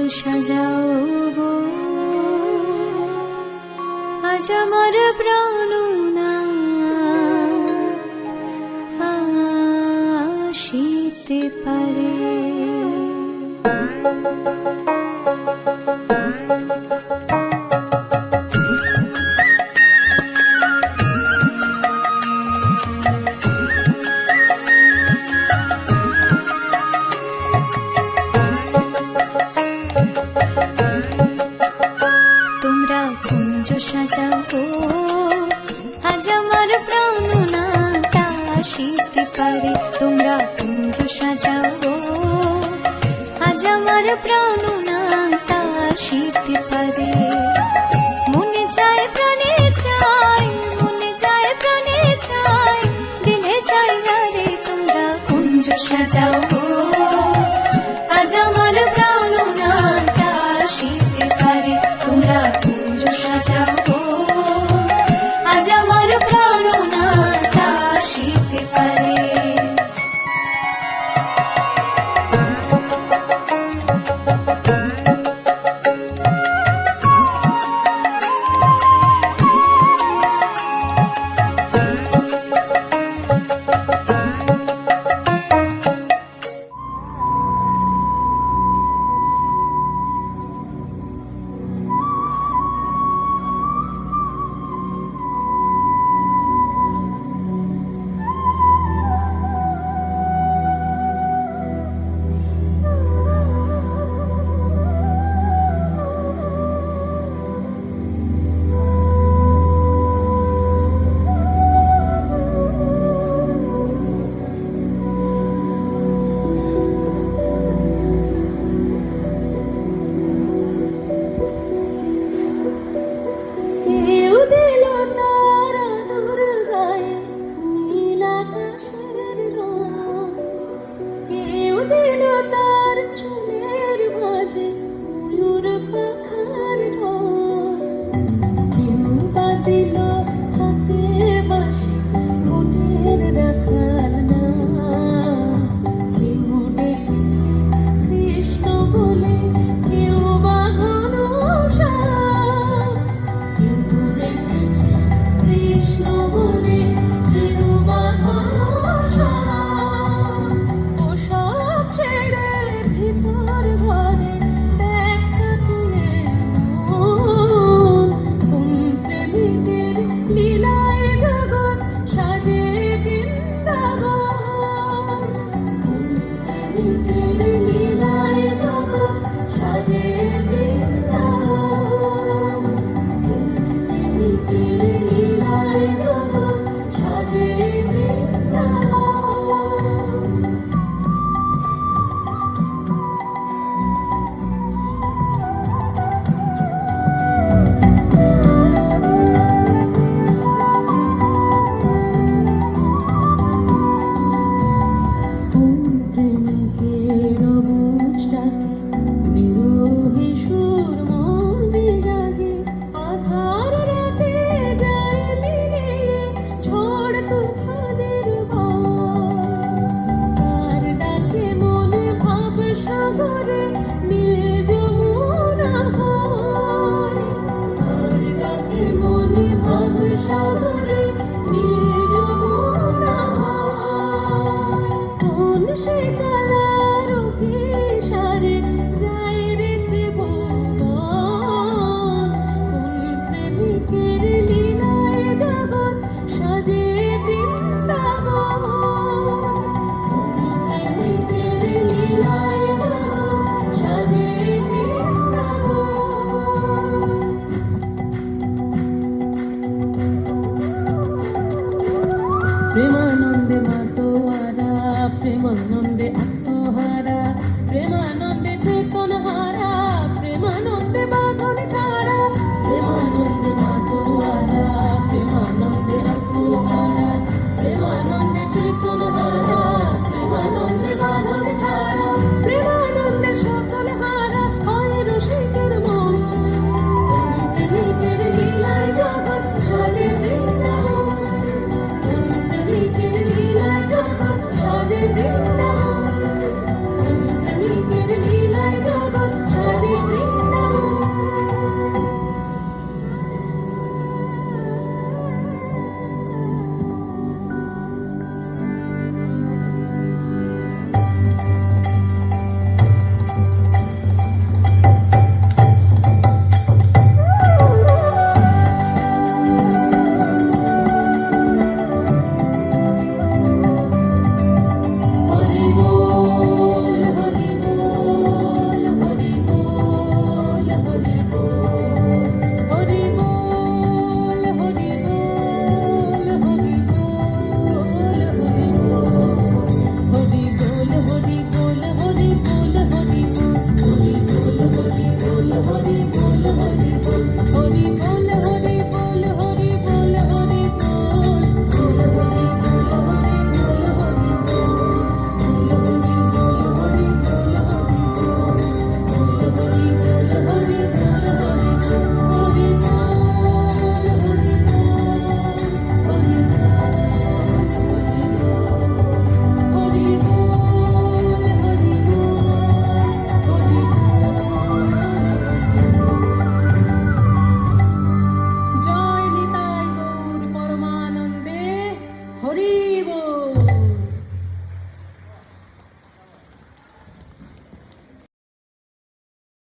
একটু সাজাও গো আজ আমার প্রাণ না শীতে পারে কুঞ্জ সাজাবো। আজ আমার প্রাণ না তার শীতে পারে। মনে চায়, প্রাণে চাই মনে চায়, প্রাণে চাই দিলে চাই যারে তোমরা কুঞ্জ সাজাবো। gonna hide.